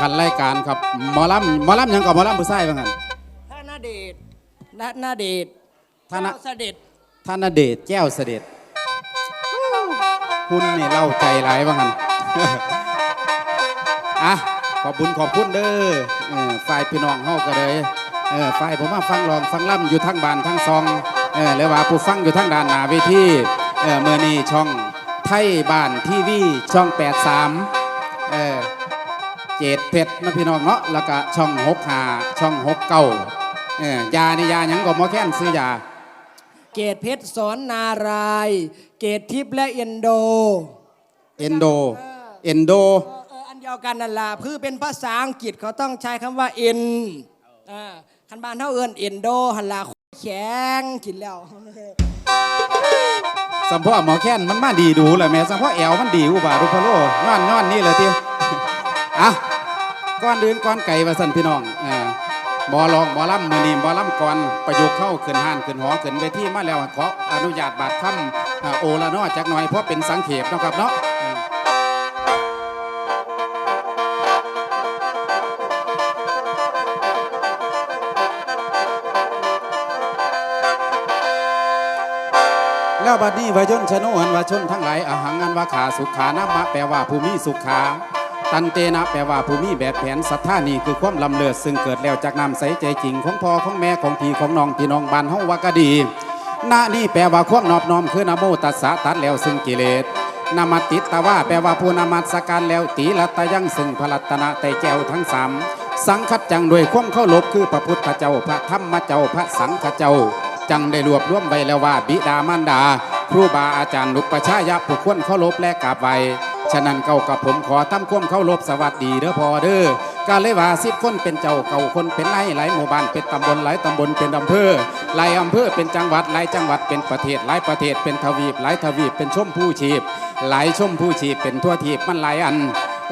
คันรายการครับหมอลำหมอลำหยังกับหมอลำผู้ชายว่างั้นท่านาเดชนานาเดชท่านะเจ้เสด็จท่านเดชแก้วเสด็จคุณนี่เล่าใจหลายว่างั้นอะขอบบุญขอบคุณเด้อเออฝ่ายพี่น้องเฮาก็เลยเออฝ่ายผมว่าฟังรองฟังล่ำอยู่ทั้งบ้านทั้งซองเออแล้วว่าผู้ฟังอยู่ทั้งด้านหน้าเวทีเออเมื่อนี้ช่องไทยบ้านทีวีช่อง 83เออ เจดเพชรนะพี่น้องเนาะแล้วก็ช่อง6หาช่อง6เก้าเออยานี่ยาหยังก็หมอแค้นซื้อยา เกตเพชรสอนนารายณ์เกตทิพย์และเอนโด เอนโด เอนโด เออเอออันเดียวกันนั่นล่ะคือเป็นภาษาอังกฤษเขาต้องใช้คำว่าเอ็นคันบ้านเท่าเอินเอนโดหันลาแข็งกินแล้ว สัมพ่อหมอแค้นมันมาดีดูแหละแม่สัมพ่อแอวมันดีอุบารุพะโลย้อนย้อนนี่เลยที อะก้อนเดินก้อนไก่ว่าสันพี่น้องเออหมอลองหมอลำมือนีหมอลำก่อนประยุกต์เข้าขึ้นห้านขึ้นหอขึ้นเวทีมาแล้วขออนุญาตบาดคำอ่าโอละเนอจักหน่อยเพราะเป็นสังเขปนะครับเนาะแล้วบัดนี้วายนชนวนวาชนทั้งหลายอาหังอันว่าขาสุขานามะแปลว่าภูมิสุขา ตันเตนะแปลว่าภูมิแบบแผนศรัทธานี่คือความลำเลิศซึ่งเกิดแล้วจากน้ำใสใจจริง ของพ่อของแม่ของพี่ของน้องพี่น้องบ้านเฮาวากะดีนานี่แปลว่าความนอบน้อมคือนะโมตัสสะตัดแล้วซึ่งกิเลสนามาติตะว่าแปลว่าผู้นามัสการแล้วตีลัตตยังซึ่งพระรัตนะไตแก้วทั้งสามสังคัดจังด้วยความเคารพคือพระพุทธเจ้าพระธรรมเจ้าพระสังฆเจ้า จังได้รวบรวมไว้แล้วว่าบิดามารดา ครูบาอาจารย์นุปชายะผู้ควรเคารพและกราบไหว ฉะนั้นเก่ากับผมขอทำความเคารพสวัสดีเด้อพอเด้อก็เลยว่าสิบคนเป็นเจ้าเก่าคนเป็นนายหลายหมู่บ้านเป็นตำบลหลายตำบลเป็นอำเภอหลายอำเภอเป็นจังหวัดหลายจังหวัดเป็นประเทศหลายประเทศเป็นทวีปหลายทวีปเป็นชมผู้ชีพ หลายชมผู้ชีพเป็นทั่วทีบมันหลายอัน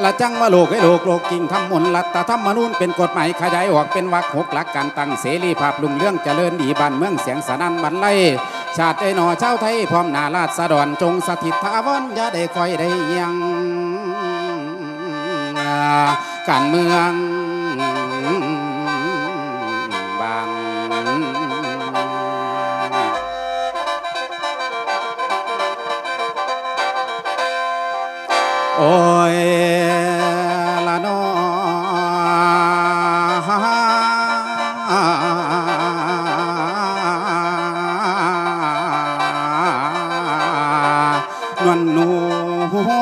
ละจังว่าโลกให้โลกโลกจริงทำมนต์รัตธรรมนูญเป็นกฎหมายขยายออกเป็นวรรคหกหลักการตั้งเสรีภาพลุงเรื่องเจริญดีบ้านเมืองเสียงสนั่นบรรไล ชาติไอ้หนอเจ้าไทยพร้อมนาราชดรจงสถิตถาวรอย่าได้คอยได้ยังการเมืองบานโอ้ยละนอ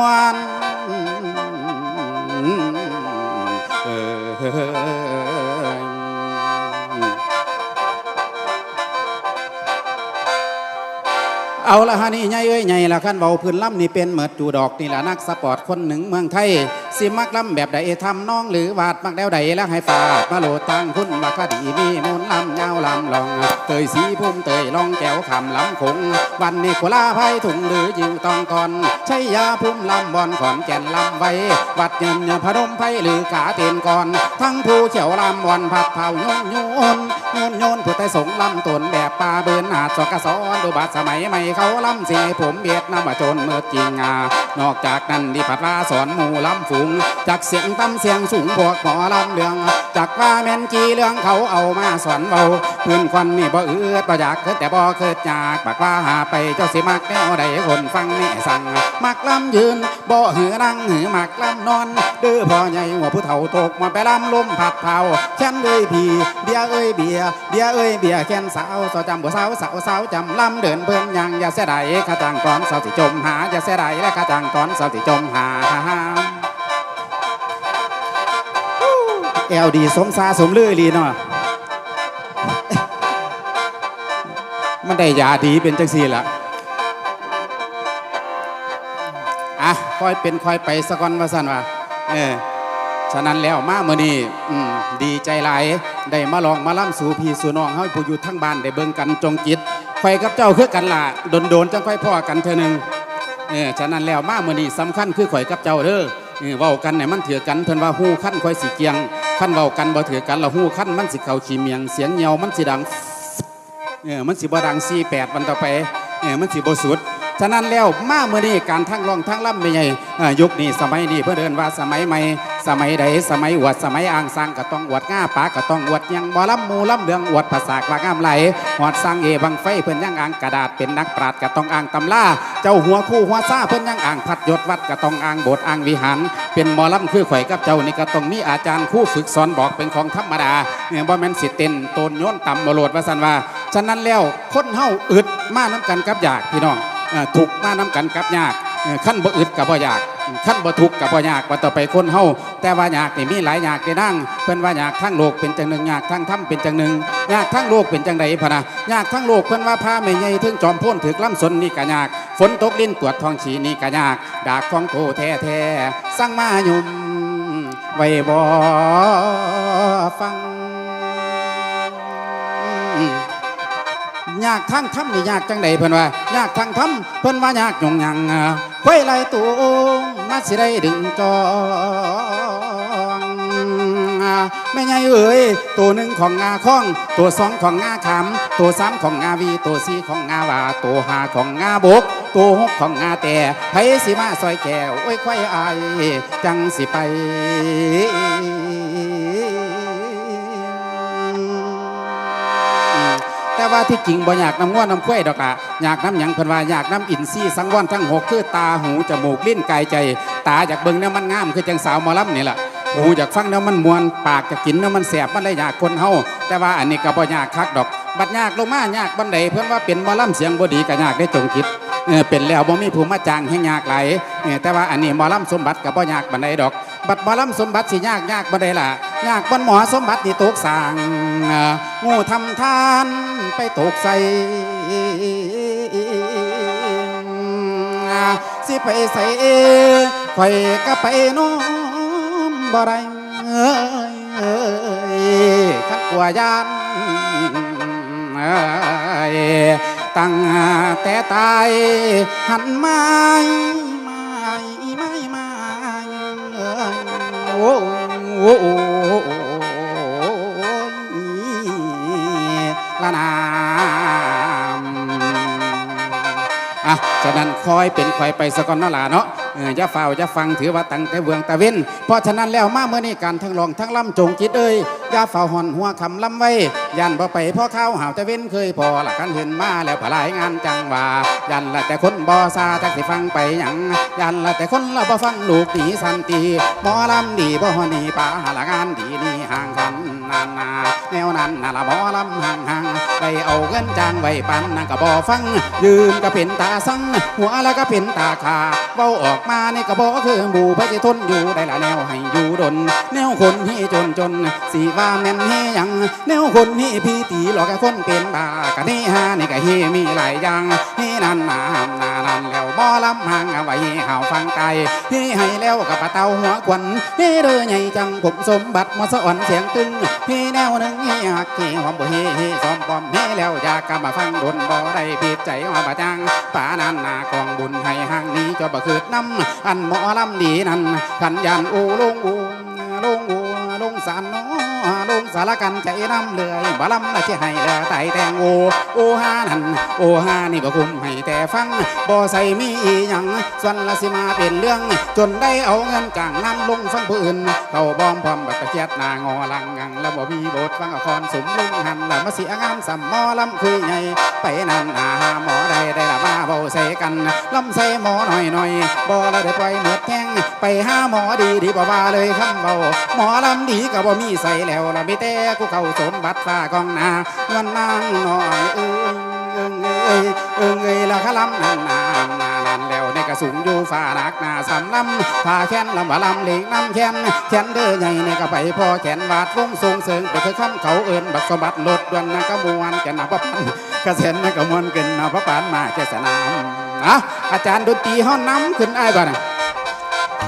วนเอาละฮะนี่ใหญ่เอ้ยใหญ่ละขั้นเบาพื้นล่ำนี่เป็นเหมือดจูดอกนี่ละนักสปอร์ตคนหนึ่งเมืองไทย สิมักลำแบบใดทำน้องหรือวาดมักแล้วใดแล้วให้ฝากมาโหลดตั้งคุณว่าคดีมีมูลล่ำยาวลำลองเตยสีพุ่มเตยลองแก้วคำลำคงวันนี้กุลาไพ่ถุงหรือยิวตองก่อนใช้ยาพุ่มลำบอนขอนแก่นลำไว้วัดเงินพระดมไพ่หรือกาเตีนก่อน ทั้งผู้เขียวลำวันผัดเผาโยนโยนโยนโยนผู้ใต้สงลำตนแบบปลาเบินหาดสกสอนดูบัดสมัยใหม่เขาลำเสียผมเบียดน้ำมาจนเมื่อจริงอานอกจากนั้นดีพัดลาสอนหมู่ลำฝูงจากเสียงต่ำเสียงสูงพวกหมอลำเรืองจากว่าแม่นจีเรื่องเขาเอามาสอนเบาเพื่อนควันนี่บ่เอือดบ่อยากเกิดแต่บ่เกิดอยากบักว่าหาไปเจ้าสิมักแนวใดคนฟังแม่สั่งมักลำยืนบ่หือนั่งหือมักลำนอนเด้อพ่อใหญ่หัวผู้เฒ่าตกมาไปลำลมผัดเผาแค้นเอ้ยพี่เบียเอ้ยเบียเบียเอ้ยเบียแค้นสาวสาวจำบ่สาวสาวสาวจำลำเดินเพิ่นยังอย่าเสียดายข้าจังตอนสาวสิจมหาอย่าเสียดายและข้าจังตอนสาวสิจมหา อลดีสมซาสมเลืออีหลีเนาะมันได้ยาดีเป็นจังซี่ละอะค่อยเป็นค่อยไปสะกอนว่าสั่นว่าเออฉะนั้นแล้วมาเมื่อนี้อืมดีใจหลายได้มาลองมาล่ำสู่พี่สู่น้องเฮาผู้อยู่ทั้งบ้านได้เบิ่งกันจงจิตค่อยกับเจ้าคือกันล่ะโดนๆจังค่อยพ่อกันเทื่อหนึ่งเออฉะนั้นแล้วมาเมื่อนี้สำคัญคือข่อยกับเจ้าเด้อเออเว้ากันเนี่ยมันเถือกันเพิ่นว่าฮู้ขั้นค่อยสิเกียง ขั้นเรากันบ่ถือกันเราหู้ขั้นมันสิเขาขีเมียงเสียงเหี่ยวมันสิดังเออมันสิบ่ดัง48วันต่อไปเออมันสิบ่สุดฉะนั้นแล้วมาเมื่อนี้การทั้งร้องทั้งล่ำไม่ใหญ่ยุคนี้สมัยนี้เพื่อเดินว่าสมัยใหม่ สมัยใดสมัยอวดสมัยอ่างสังก็ต้องอวดง่าปาก็ต้องอวดยังบ่ลำหมูลำเลืองอวดภาษากว่างามไหลหอดสร้างเอบังไฟเพิ่นยังอ่างกระดาษเป็นนักปราชก็ต้องอ่างตำล่าเจ้าหัวคู่หัวซ่าเพิ่นยังอ่างพัดยศวัดก็ต้องอ่างโบสถ์อ่างวิหาร เป็นหมอลำคือข่อยกับเจ้านี่ก็ต้องมีอาจารย์คู่ฝึกสอนบอกเป็นของธรรมดาเนี่ยบ่แมนสิเต้นโตนโยนต่ำบ่โลดว่าซั่นว่าฉะนั้นแล้วคนเฮาอึดมาน้กันกับอยากพี่น้องถูกมาน้กันกับยากขั้นบ่อึดกับบ่อยาก ขั้นบ่ทุกข์กับบ่ยากว่าต่อไปคนเฮาแต่ว่ายากนี่มีหลายยากได้นั่งเพิ่นว่ายากทั้งโลกเป็นจังหนึ่งยากทั้งธรรมเป็นจังหนึ่งยากทั้งโลกเป็นจังใดพะนะยากทั้งโลกเพิ่นว่าพาแม่ใหญ่ถึงจอมพ้นถึกล้ำสนนี่ก็ยาก ฝนตกลิ้นปวดท้องฉีนี่ก็ยาก ดากของโตแท้ๆสั่งมาหยุ่มไว้บ่ฟัง ยากทั้งทำนี่ยากจังใดเพิ่นว่ายากทั้งทำเพิ่นว่ายากยงยังไว้ไหลตัวมาสิได้ดึงจองแม่ใหญ่เอ๋ยตัวหนึ่งของงาข้อง ตัวสองของงาขำตัวสามของงาวี ตัวสี่ของงาวาตัวห้าของงาบก ตัวหกของงาแต่ไผสิมาซอยแก้วโอ้ยควายอายจังสิไป ว่าที่จริงบ่อยากน้ำง้วนน้ำข้วยดอกละอยากน้ำหยังเพิ่นว่าอยากน้ำอินซี่สังวรทั้งหกคือตาหูจมูกลิ้นกายใจ ตาอยากเบิ่งเนี่ยมันงามคือจังสาวหมอลำนี่แหละหูอยากฟังเนี่ยมันมวนปากจะกินเนี่ยมันแสบมันเลยอยากคนเฮาแต่ว่าอันนี้ก็บ่อยากคักดอก บัดยากลงมายากบันไดเพิ่นว่าเป็นหมอลำเสียงบ่ดีก็ยากได้จงคิดเป็นแล้วบ่มีผู้มาจ้างให้ยากไหลแต่ว่าอันนี้หมอลำสมบัติก็บ่ยากบันไดดอก บัดหมอลำสมบัติสิยากยากบันได้ล่ะยากบนหมอสมบัตินี่ตกสางงูทำทานไปตกใส่สิไปใส่ข่อยก็ไปน้มบ่ไรเอ้ยเอ้ยขันกลัวยานตั้งแต่ตายหันไม้ ละนามอะฉะนั้นคอยเป็นคอยไปสกอนเนาะล่ะเนาะ เอออย่าเฝ้าอย่าฟังถือว่าตั้งแต่เวืองตะเว้นเพราะฉะนั้นแล้วมาเมื่อนี้การทั้งรองทั้งล่ำจงจิตเอ้ยอย่าเฝ้าหอนหัวคำล่ำไว้ยันบ่ไปพ่อข้าวหาวตะเว้นเคยพอละกันเห็นมาแล้วผลายงานจังว่ายันละแต่คนบ่ซาจักสิฟังไปหยังยันละแต่คนละบ่ฟังลูกดีสันติหมอลำดีบ่ฮอนีป่าละงานดีนี่ห่างกันานนาแนวนั้นน่ะละหมอลำห่างห่างได้เอาเงินจ้างไว้ปันนั่นก็บ่ฟัง ยืนก็เป็นตาสัง หัวแล้วก็เป็นตาขาเบ้าออกมาในี่ก็บอกคือหมู่พระสิทนอยู่ได้ละแนวให้อยู่ดน แนวคนที่จนจนสีว่าแม่นเฮหยัง แนวคนที่พี่ตีหลอกกับคนเป็นบากะนี่ฮานี่ก็เฮมีหลายอย่างเฮนั่นนามนานันแล้วบ่ลำหางเอาไว้เฮาฟังไกลเฮให้แล้วกับปะเตาหัวควันเฮเด้อใหญ่จังผมสมบัติมาสอ่อนเสียงตึงเฮแนวหนึ่งเฮหักที่หอมบ่เฮเฮซ้อมบอมเฮแล้วอยากกำมาฟังดนบ่ได้ผิดใจว่าบะจังป่านันนาของบุญให้ห่างนี้จะบ่คืดน้ำอันหมอลำดีนั่นขันยันอูลงอูลงอูลงสานน้อง สารกันใจน้ำเลยบ่ลำน่ะที่ให้แล้วไตแตงโอโอฮานันโอฮานี่บ่คุ้มให้แต่ฟังบ่ใส่มีอีหยังส่วนละสิมาเป็นเรื่อง จนได้เอาเงินกลางน้ำลงฟังผู้อื่นเขาบอมพร้อมบัดตะเกียดนางอลังงังแล้วบ่มีบทฟังละครสมลุงหันแล้วมาเสียงานสัมมอลำคุยใหญ่ไปนั่นอาหาหมอ ใส่กันลำใส่หมอหน่อยหน่อยบ่ละได้ปล่อยเหมือดแทงไปหาหมอดีดีบ่ว่าเลยคำเบาหมอลำดีก็บ่มีใส่แล้วละมีแต่กูเข้าสมบัติฟ้ากองนาเงินนางน้อยเอ้ยเอิงเอ้ยเอิงเอ้ยละขลำนานนานนานแล้วในกระสูงอยู่ฟ้านักนาสำลำผ้าแขนลำว่าลำเหล็กน้ำแขนแขนเด้อใหญ่ในก็ไปพอแขนวาดวงทรงเสิงไปคือคำเขาเอินบักสมบัติลดดวนนากระมวลแกนนาพระพัน กระเซ็นนากระมวลกินนาพระปานมาแกสนามอะอาจารย์ดนตรีห้องน้ำขึ้นไอ้ายบ้าน